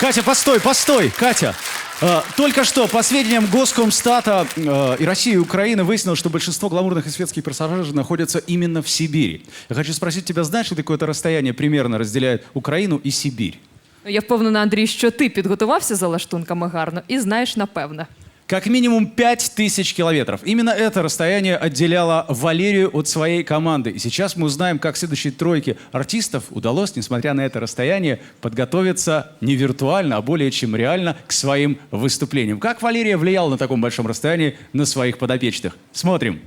Катя, постой, постой, Катя. Э, только что, по сведениям Госкомстата, э, и Россия, и Украина выяснилось, что большинство гламурных и светских персонажей находятся именно в Сибири. Я хочу спросить тебя, знаешь ли ты, какое-то расстояние примерно разделяет Украину и Сибирь? Я впевнена, Андрій, що ти підготувався за лаштунками гарно і знаєш напевне. Как минимум 5000 километров. Именно это расстояние отделяло Валерию от своей команды. И сейчас мы узнаем, как следующей тройке артистов удалось, несмотря на это расстояние, подготовиться не виртуально, а более чем реально к своим выступлениям. Как Валерия влияла на таком большом расстоянии на своих подопечных? Смотрим.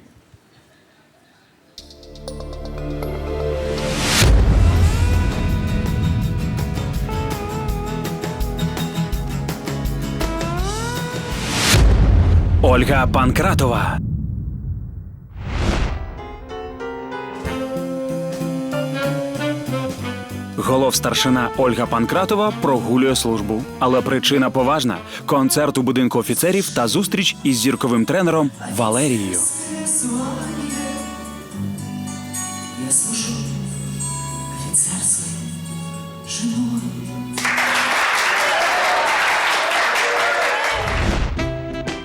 Ольга Панкратова. Голов старшина Ольга Панкратова прогулює службу. Але причина поважна: концерт у будинку офіцерів та зустріч із зірковим тренером Валерією.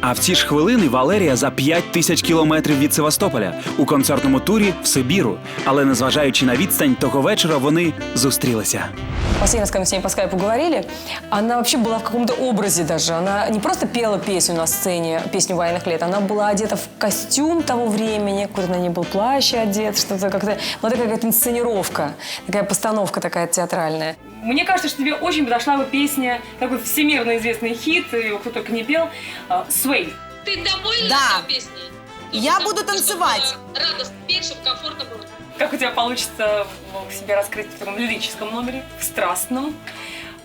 А в ці ж хвилини Валерія за 5 тисяч кілометрів від Севастополя у концертному турі в Сибіру. Але незважаючи на відстань, того вечора вони зустрілися. Последний раз, когда мы с ней по скайпу говорили, она вообще была в каком-то образе даже. Она не просто пела песню на сцене, песню военных лет, она была одета в костюм того времени, какой-то на ней был плащ одет, что-то как-то... Была такая какая-то инсценировка, такая постановка такая театральная. Мне кажется, что тебе очень подошла бы песня, такой всемирно известный хит, его кто только не пел, а, «Свей». Ты довольна Да. этой песней? Я Чтобы- буду танцевать. чтобы Радостно петь, чтобы комфортно было. Как у тебя получится в- себя раскрыть в таком лирическом номере, в страстном,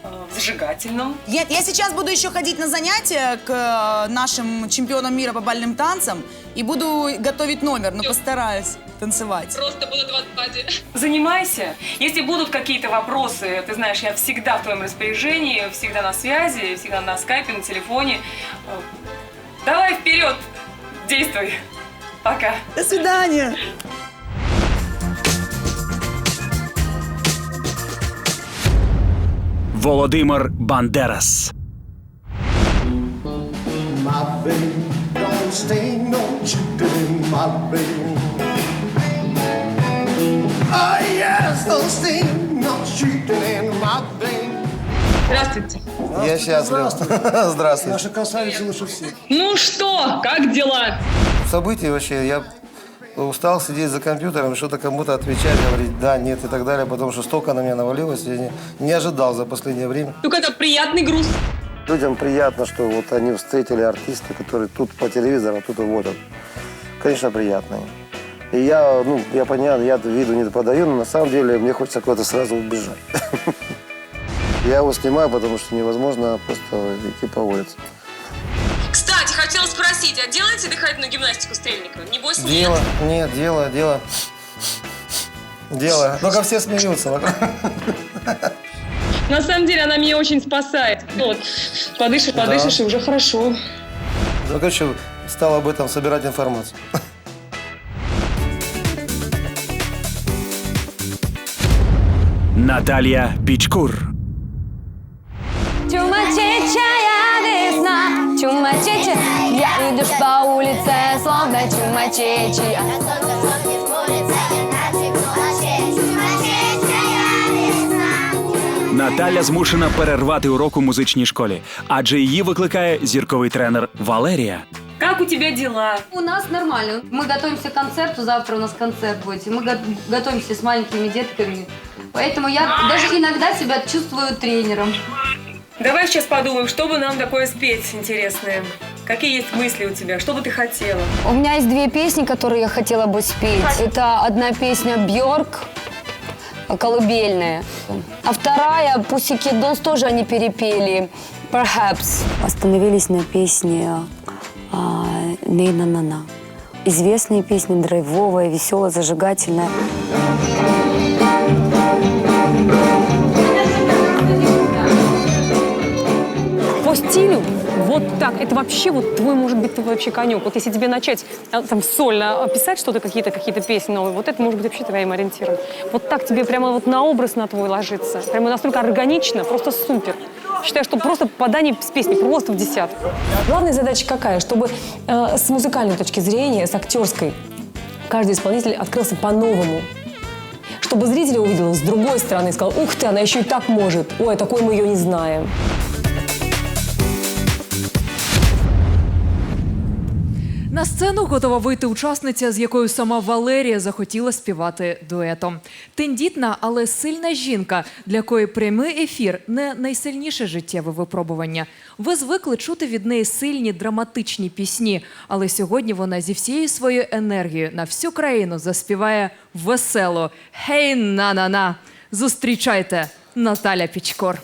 э, в зажигательном? Нет, я сейчас буду еще ходить на занятия к э, нашим чемпионам мира по бальным танцам и буду готовить номер, но постараюсь танцевать. Просто буду два бади. Занимайся. Если будут какие-то вопросы, ты знаешь, я всегда в твоем распоряжении, всегда на связи, всегда на скайпе, на телефоне. Э, Давай вперед, действуй. Пока. До свидания. My baby. Здравствуйте. Я счастлив. Здравствуйте. Наша красавица лучше всех. Ну что, как дела? События вообще, я устал сидеть за компьютером, что-то кому-то отвечать, говорить да, нет и так далее, потому что столько на меня навалилось, я не, не ожидал за последнее время. Только это приятный груз. Людям приятно, что вот они встретили артиста, который тут по телевизору, а тут вот он. Конечно, приятно. И я, ну, я понимаю, я виду не подаю, но на самом деле мне хочется куда-то сразу убежать. Я его снимаю, потому что невозможно просто идти по улице. Кстати, хотела спросить, а делаете дыхательную гимнастику Стрельникова? Небось, нет? Дело, нет, дело, дело. Дело. Только все смеются. вокруг. На самом деле она меня очень спасает. Вот, подышишь, подышишь, и уже хорошо. Ну, короче, стал об этом собирать информацию. Наталія Пічкур. Чумачечая весна, чумачечая, я идешь по улице, словно чумачечая. Наталя змушена перервати урок у музичній школі, адже її викликає зірковий тренер Валерія. Как у тебя дела? У нас нормально. Мы готовимся к концерту. Завтра у нас концерт будет. и Мы го- готовимся с маленькими детками. Поэтому я даже иногда себя чувствую тренером. Давай сейчас подумаем, что бы нам такое спеть интересное. Какие есть мысли у тебя? Что бы ты хотела? У меня есть две песни, которые я хотела бы спеть. Это одна песня Бьорк, колыбельная. А вторая, Pussycat Dolls, тоже они перепели. Perhaps. Остановились на песне а, Нейна Нана. Известная песня, драйвовая, веселая, зажигательная. Стилю вот так. Это вообще вот твой, может быть, твой вообще конек. Вот если тебе начать а, там сольно писать что-то, какие-то какие-то песни новые, вот это может быть вообще твоим ориентиром. Вот так тебе прямо вот на образ на твой ложится. Прямо настолько органично, просто супер. Считаю, что просто попадание с песни просто в десятку. Главная задача какая? Чтобы э, с музыкальной точки зрения, с актерской, каждый исполнитель открылся по-новому. Чтобы зритель увидел с другой стороны и сказал, ух ты, она еще и так может. Ой, такой мы ее не знаем. На сцену готова вийти учасниця, з якою сама Валерія захотіла співати дуетом. Тендітна, але сильна жінка, для якої прямий ефір не найсильніше життєве випробування. Ви звикли чути від неї сильні драматичні пісні, але сьогодні вона зі всією своєю енергією на всю країну заспіває весело. Гей, на-на-на! Зустрічайте Наталя Пічкор.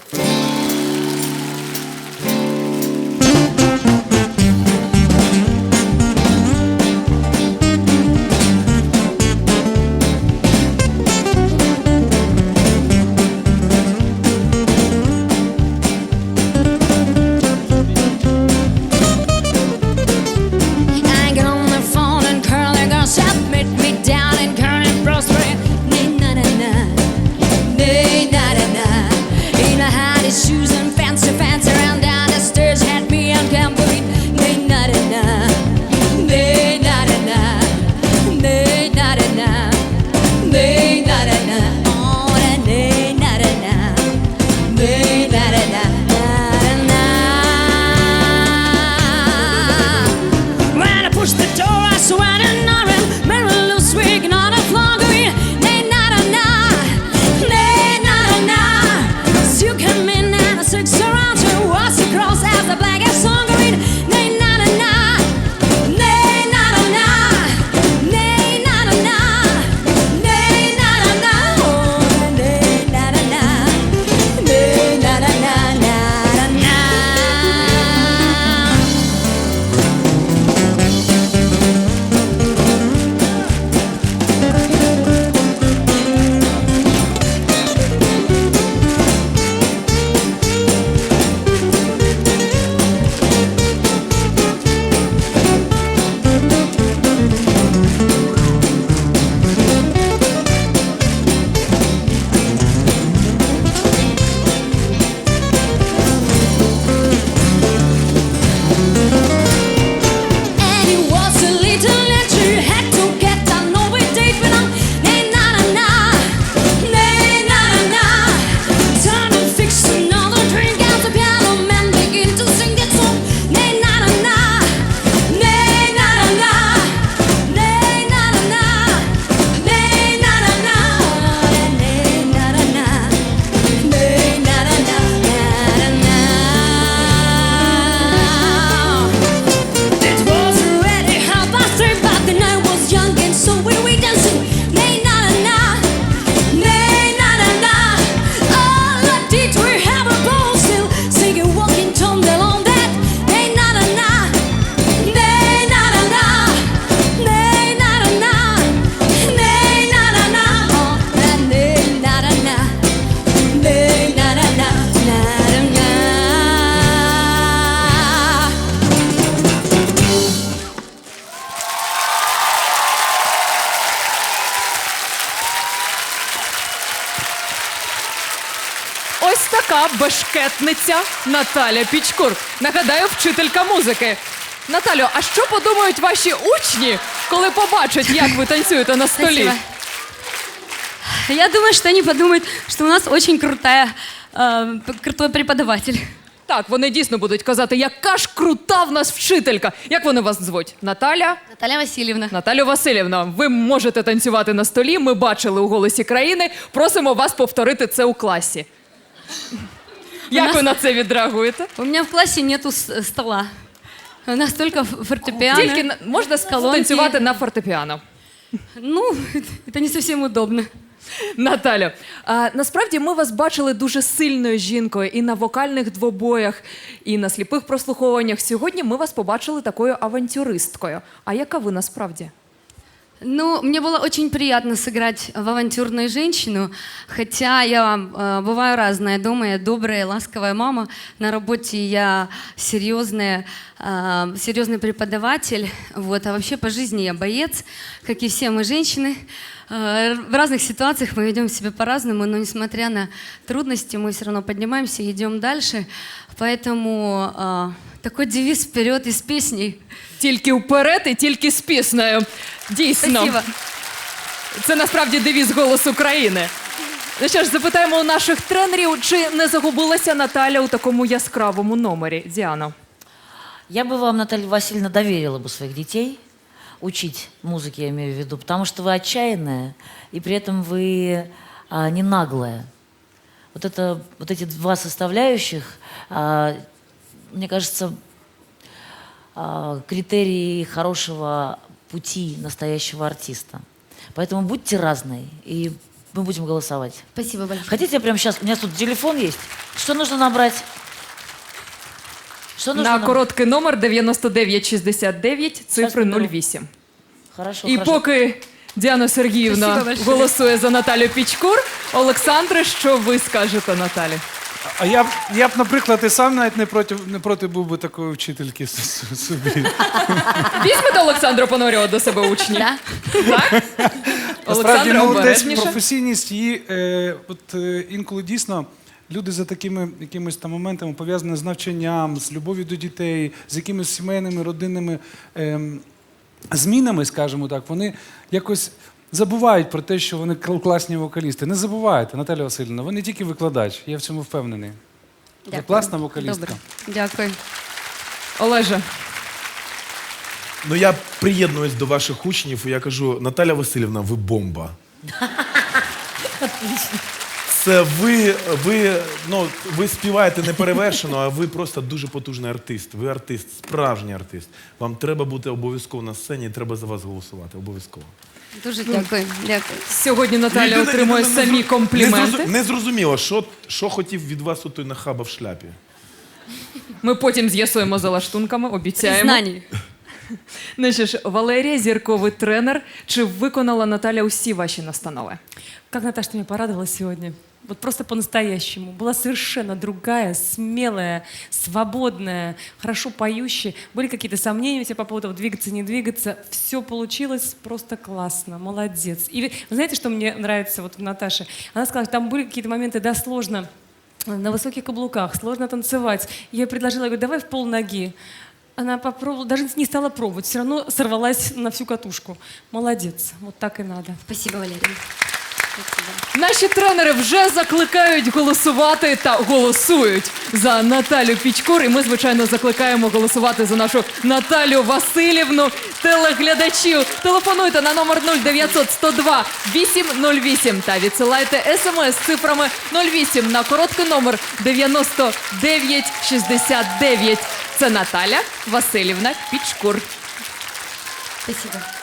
Така бешкетниця Наталя Пічкур. Нагадаю, вчителька музики. Наталю, а що подумають ваші учні, коли побачать, як ви танцюєте на столі? Спасибо. Я думаю, что они подумают, что у нас очень крутая, э, п- крутой преподаватель. Так, вони дійсно будуть казати, яка ж крута в нас вчителька. Як вони вас звуть? Наталя? Наталья Васильевна. Наталю Васильівна, ви можете танцювати на столі. Ми бачили у голосі країни. Просимо вас повторити це у класі. Як ви на це відреагуєте? У меня в классе нету с- стола. У нас только ф- фортепиано. Тільки на- можна колонки. танцювати на фортепіано. Ну, это не совсем удобно. Наталю, а, насправді ми вас бачили дуже сильною жінкою і на вокальних двобоях, і на сліпих прослуховуваннях. Сьогодні ми вас побачили такою авантюристкою. А яка ви насправді? Ну, мне было очень приятно сыграть в авантюрную женщину, хотя я э, бываю разная. Дома я добрая, ласковая мама, на работе я серьезная, э, серьезный преподаватель, вот, а вообще по жизни я боец, как и все мы женщины. Э, В разных ситуациях мы ведем себя по-разному, но несмотря на трудности, мы все равно поднимаемся и идем дальше. Поэтому э, такой девиз вперед из песней. Тільки вперед і тільки з піснею. Дійсно. Спасибо. Це насправді девіз голос України. Ну що ж, запитаємо у наших тренерів, чи не загубилася Наталя у такому яскравому номері. Діана. Я бы вам, Наталья Васильевна, доверила бы своих детей учить музыке, я имею в виду, потому что вы отчаянная, и при этом вы а, не наглая. Вот, это, вот эти два составляющих, а, мне кажется, а, критерии хорошего пути настоящего артиста. Поэтому будьте разной, и мы будем голосовать. Спасибо большое. Хотите, я прямо сейчас, у меня тут телефон есть. Что нужно набрать? Что нужно На набрать? короткий номер 9969, цифри беру. 08. Хорошо, І хорошо. поки Діана Сергіївна Спасибо большое. голосує за Наталю Пічкур, Олександре, що ви скажете Наталі? А я б, я б, наприклад, і сам навіть не проти, не проти був би такої вчительки с- собі. Візьмете Олександру Пономарьова до себе учні? Да. Так? Насправді, Олександра ну, десь обережніше. професійність її, е, от е, інколи дійсно люди за такими якимись там моментами пов'язані з навчанням, з любов'ю до дітей, з якимись сімейними, родинними ем, змінами, скажімо так, вони якось забувають про те, що вони класні вокалісти. Не забувайте, Наталя Васильівна, ви не тільки викладач, я в цьому впевнений. Ви класна вокалістка. Добре. Дякую. Олеже, Ну я приєднуюсь до ваших учнів, і я кажу, Наталя Васильівна, ви бомба. Це ви, ви, ну, ви співаєте неперевершено, а ви просто дуже потужний артист. Ви артист, справжній артист. Вам треба бути обов'язково на сцені, і треба за вас голосувати. Обов'язково. Дуже дякую. Дякую. сьогодні Наталя Єдине- отримує єдине, самі не компліменти. Не, зрозу- не зрозуміло, що, що хотів від вас отой нахаба в шляпі. Ми потім з'ясуємо за лаштунками, обіцяємо. Знані. Ну що ж, Валерія, зірковий тренер. Чи виконала Наталя усі ваші настанови? Как Наташа ты меня порадовала сегодня. Вот просто по-настоящему. Была совершенно другая, смелая, свободная, хорошо поющая. Были какие-то сомнения у тебя по поводу двигаться, не двигаться. Все получилось просто классно. Молодец. И вы вы знаете, что мне нравится вот в Наташе? Она сказала, что там были какие-то моменты, да, сложно на высоких каблуках, сложно танцевать. Я ей предложила, я говорю, давай в пол ноги. Она попробовала, даже не стала пробовать, все равно сорвалась на всю катушку. Молодец, вот так и надо. Спасибо, Валерия. Наші тренери вже закликають голосувати та голосують за Наталю Пічкур. І ми, звичайно, закликаємо голосувати за нашу Наталю Васильівну. Телеглядачів телефонуйте на номер 0900 102 808 та відсилайте смс з цифрами 08 на короткий номер 9969. Це Наталя Васильівна Пічкур. Спасибо.